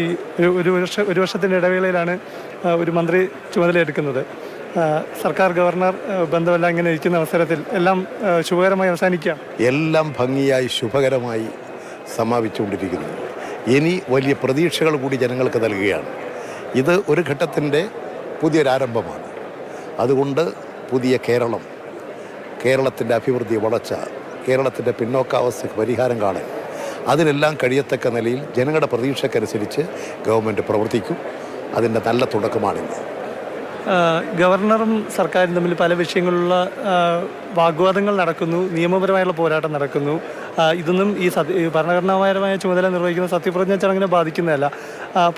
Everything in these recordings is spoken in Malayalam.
ഈ ഒരു വർഷ ഒരു വർഷത്തിന്റെ ഇടവേളയിലാണ് ഒരു മന്ത്രി ചുമതലയെടുക്കുന്നത്. സർക്കാർ ഗവർണർ ബന്ധമെല്ലാം ഇങ്ങനെ ഇരിക്കുന്ന അവസരത്തിൽ എല്ലാം ശുഭകരമായി അവസാനിക്കാം. എല്ലാം ഭംഗിയായി ശുഭകരമായി സമാപിച്ചുകൊണ്ടിരിക്കുന്നു. ഇനി വലിയ പ്രതീക്ഷകൾ കൂടി ജനങ്ങൾക്ക് നൽകുകയാണ്. ഇത് ഒരു ഘട്ടത്തിന്റെ പുതിയൊരാരംഭമാണ് അതുകൊണ്ട് പുതിയ കേരളം കേരളത്തിന്റെ അഭിവൃദ്ധി വളർച്ച കേരളത്തിന്റെ പിന്നോക്കാവസ്ഥയ്ക്ക് പരിഹാരം കാണാൻ അതിനെല്ലാം കഴിയത്തക്ക നിലയിൽ ജനങ്ങളുടെ പ്രതീക്ഷയ്ക്കനുസരിച്ച് ഗവൺമെന്റ് പ്രവർത്തിക്കും. അതിന്റെ നല്ല തുടക്കമാണിന്ന്. ഗവർണറും സർക്കാരും തമ്മിൽ പല വിഷയങ്ങളിലുള്ള വാഗ്വാദങ്ങൾ നടക്കുന്നു നിയമപരമായുള്ള പോരാട്ടം നടക്കുന്നു. ഇതൊന്നും ഈ സത്യ ഭരണഘടനാപരമായ ചുമതല നിർവഹിക്കുന്ന സത്യപ്രതിജ്ഞ ചടങ്ങിനെ ബാധിക്കുന്നതല്ല.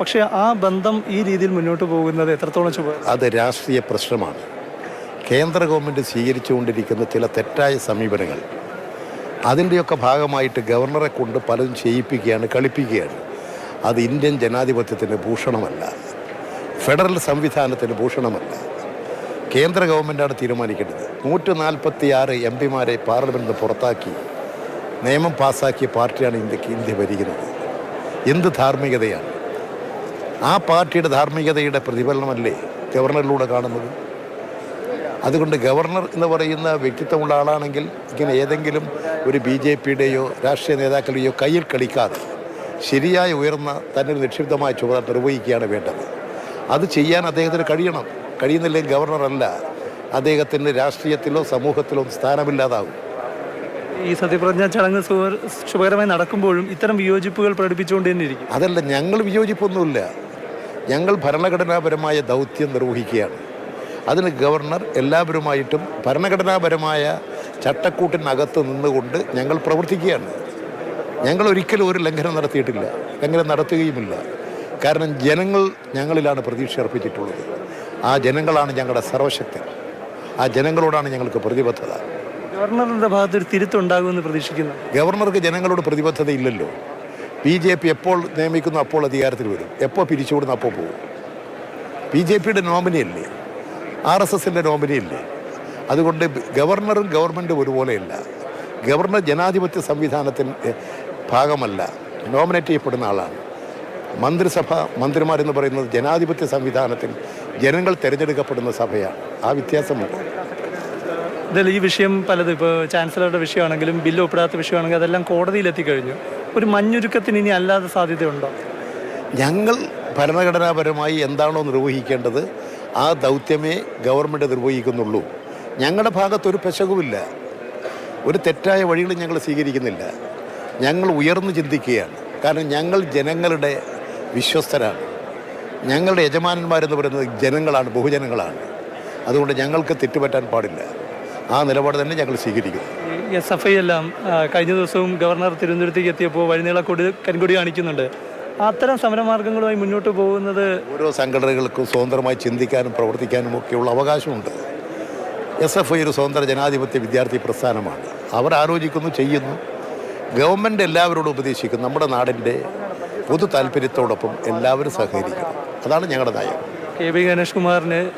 പക്ഷേ ആ ബന്ധം ഈ രീതിയിൽ മുന്നോട്ട് പോകുന്നത് എത്രത്തോളം അത് രാഷ്ട്രീയ പ്രശ്നമാണ്. കേന്ദ്ര ഗവൺമെന്റ് സ്വീകരിച്ചുകൊണ്ടിരിക്കുന്ന ചില തെറ്റായ സമീപനങ്ങൾ അതിന്റെയൊക്കെ ഭാഗമായിട്ട് ഗവർണറെ കൊണ്ട് പലതും ചെയ്യിപ്പിക്കുകയാണ് കളിപ്പിക്കുകയാണ്. അത് ഇന്ത്യൻ ജനാധിപത്യത്തിന് ഭൂഷണമല്ല. ഫെഡറൽ സംവിധാനത്തിന് ഭൂഷണമല്ല. കേന്ദ്ര ഗവൺമെന്റാണ് തീരുമാനിക്കേണ്ടത്. നൂറ്റി നാൽപ്പത്തി ആറ് എം പിമാരെ പാർലമെന്റിൽ നിന്ന് പുറത്താക്കി നിയമം പാസ്സാക്കിയ പാർട്ടിയാണ് ഇന്ത്യയ്ക്ക് ഇന്ത്യ ഭരിക്കുന്നത്. എന്ത് ധാർമ്മികതയാണ്? ആ പാർട്ടിയുടെ ധാർമ്മികതയുടെ പ്രതിഫലനമല്ലേ ഗവർണറിലൂടെ കാണുന്നത്? അതുകൊണ്ട് ഗവർണർ എന്ന് പറയുന്ന വ്യക്തിത്വമുള്ള ആളാണെങ്കിൽ ഇങ്ങനെ ഏതെങ്കിലും ഒരു ബി ജെ പിയുടെയോ രാഷ്ട്രീയ നേതാക്കളുടെയോ കയ്യിൽ കളിക്കാതെ ശരിയായ ഉയർന്ന തന്നെ നിക്ഷിപ്തമായ ചുമതല നിർവഹിക്കുകയാണ് വേണ്ടത്. അത് ചെയ്യാൻ അദ്ദേഹത്തിന് കഴിയണം. കഴിയുന്നില്ലെങ്കിൽ ഗവർണറല്ല. അദ്ദേഹത്തിന് രാഷ്ട്രീയത്തിലോ സമൂഹത്തിലോ സ്ഥാനമില്ലാതാകും ഈ സത്യപ്രതിജ്ഞ ചടങ്ങ് ശുഭകരമായി നടക്കുമ്പോഴും ഇത്തരം വിയോജിപ്പുകൾ പ്രകടിപ്പിച്ചുകൊണ്ട് തന്നെ ഇരിക്കും. അതല്ല ഞങ്ങൾ വിയോജിപ്പൊന്നുമില്ല. ഞങ്ങൾ ഭരണഘടനാപരമായ ദൗത്യം നിർവഹിക്കുകയാണ്. അതിന് ഗവർണർ എല്ലാവരുമായിട്ടും ഭരണഘടനാപരമായ ചട്ടക്കൂട്ടിനകത്ത് നിന്നുകൊണ്ട് ഞങ്ങൾ പ്രവർത്തിക്കുകയാണ്. ഞങ്ങൾ ഒരിക്കലും ഒരു ലംഘനം നടത്തിയിട്ടില്ല. ലംഘനം നടത്തുകയുമില്ല. കാരണം ജനങ്ങൾ ഞങ്ങളിലാണ് പ്രതീക്ഷ അർപ്പിച്ചിട്ടുള്ളത്. ആ ജനങ്ങളാണ് ഞങ്ങളുടെ സർവശക്തൻ ആ ജനങ്ങളോടാണ് ഞങ്ങൾക്ക് പ്രതിബദ്ധത. ഗവർണറുടെ ഭാഗത്ത് ഒരു തിരുത്തുണ്ടാകുമെന്ന് പ്രതീക്ഷിക്കുന്നു. ഗവർണർക്ക് ജനങ്ങളോട് പ്രതിബദ്ധത ഇല്ലല്ലോ. ബി ജെ പി എപ്പോൾ നിയമിക്കുന്നു അപ്പോൾ അധികാരത്തിൽ വരും. എപ്പോൾ പിരിച്ചുവിടുന്നു അപ്പോൾ പോകും ബി ജെ പിയുടെ നോമിനിയല്ലേ? ആർ എസ് എസിന്റെ നോമിനിയില്ലേ അതുകൊണ്ട് ഗവർണറും ഗവൺമെന്റും ഒരുപോലെയല്ല. ഗവർണർ ജനാധിപത്യ സംവിധാനത്തിന്റെ ഭാഗമല്ല. നോമിനേറ്റ് ചെയ്യപ്പെടുന്ന ആളാണ്. മന്ത്രിസഭ മന്ത്രിമാരെന്ന് പറയുന്നത് ജനാധിപത്യ സംവിധാനത്തിൽ ജനങ്ങൾ തിരഞ്ഞെടുക്കപ്പെടുന്ന സഭയാണ്. ആ വ്യത്യാസമുണ്ട്. ഇതിൽ ഈ വിഷയം പലതും ഇപ്പോൾ ചാൻസലറുടെ വിഷയമാണെങ്കിലും ബില്ല് ഒപ്പിടാത്ത വിഷയമാണെങ്കിലും അതെല്ലാം കോടതിയിൽ എത്തിക്കഴിഞ്ഞു ഒരു മഞ്ഞുരുക്കത്തിന് ഇനി അല്ലാതെ സാധ്യതയുണ്ടോ? ഞങ്ങൾ ഭരണഘടനാപരമായി എന്താണോ നിർവഹിക്കേണ്ടത് ആ ദൗത്യമേ ഗവൺമെന്റ് നിർവഹിക്കുന്നുള്ളൂ. ഞങ്ങളുടെ ഭാഗത്തൊരു പെശകുമില്ല. ഒരു തെറ്റായ വഴികളും ഞങ്ങൾ സ്വീകരിക്കുന്നില്ല. ഞങ്ങൾ ഉയർന്നു ചിന്തിക്കുകയാണ്. കാരണം ഞങ്ങൾ ജനങ്ങളുടെ വിശ്വസ്തരാണ്. ഞങ്ങളുടെ യജമാനന്മാരെന്ന് പറയുന്നത് ജനങ്ങളാണ് ബഹുജനങ്ങളാണ്. അതുകൊണ്ട് ഞങ്ങൾക്ക് തെറ്റുപറ്റാൻ പാടില്ല. ആ നിലപാട് തന്നെ ഞങ്ങൾ സ്വീകരിക്കുന്നു. എസ് എഫ് ഐ എല്ലാം കഴിഞ്ഞ ദിവസവും ഗവർണർ തിരുവനന്തപുരത്തേക്ക് എത്തിയപ്പോൾ വഴിനീള കൊടി കരിങ്കൊടി കാണിക്കുന്നുണ്ട്. അത്തരം സമരമാർഗങ്ങളുമായി മുന്നോട്ട് പോകുന്നത് ഓരോ സംഘടനകൾക്കും സ്വതന്ത്രമായി ചിന്തിക്കാനും പ്രവർത്തിക്കാനും ഒക്കെയുള്ള അവകാശമുണ്ട്. എസ് എഫ് ഐ ഒരു സ്വതന്ത്ര ജനാധിപത്യ വിദ്യാർത്ഥി പ്രസ്ഥാനമാണ്. അവർ ആലോചിക്കുന്നു ചെയ്യുന്നു. ഗവൺമെന്റ് എല്ലാവരോടും ഉപദേശിക്കുന്നു നമ്മുടെ നാടിന്റെ പൊതു താല്പര്യത്തോടൊപ്പം എല്ലാവരും സഹകരിക്കണം അതാണ് ഞങ്ങളുടെ നയം. കെ പി ഗണേഷ് കുമാറിന്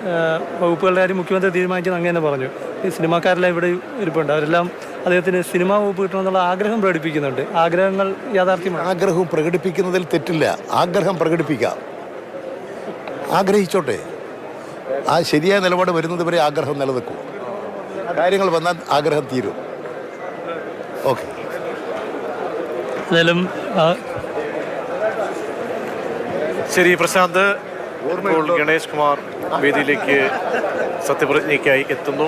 വകുപ്പുകളുടെ കാര്യം മുഖ്യമന്ത്രി തീരുമാനിച്ചത് അങ്ങനെ പറഞ്ഞു. സിനിമാക്കാരെല്ലാം ഇവിടെ ഇരിപ്പുണ്ട്. അവരെല്ലാം അദ്ദേഹത്തിന് സിനിമാ വകുപ്പ് കിട്ടണമെന്നുള്ള ആഗ്രഹം പ്രകടിപ്പിക്കുന്നുണ്ട്. ആഗ്രഹങ്ങൾ യാഥാർത്ഥ്യമാണ്? ആഗ്രഹം പ്രകടിപ്പിക്കുന്നതിൽ തെറ്റില്ല. ആഗ്രഹം പ്രകടിപ്പിക്കാം. ആഗ്രഹിച്ചോട്ടെ. ആ ശരിയായ നിലപാട് വരുന്നത് വരെ ആഗ്രഹം നിലനിൽക്കും. കാര്യങ്ങൾ വന്നാൽ ആഗ്രഹം തീരും. ഓക്കെ. എന്തായാലും ശരി പ്രശാന്ത്. ഗണേഷ് കുമാർ വേദിയിലേക്ക് സത്യപ്രതിജ്ഞയ്ക്കായി എത്തുന്നു.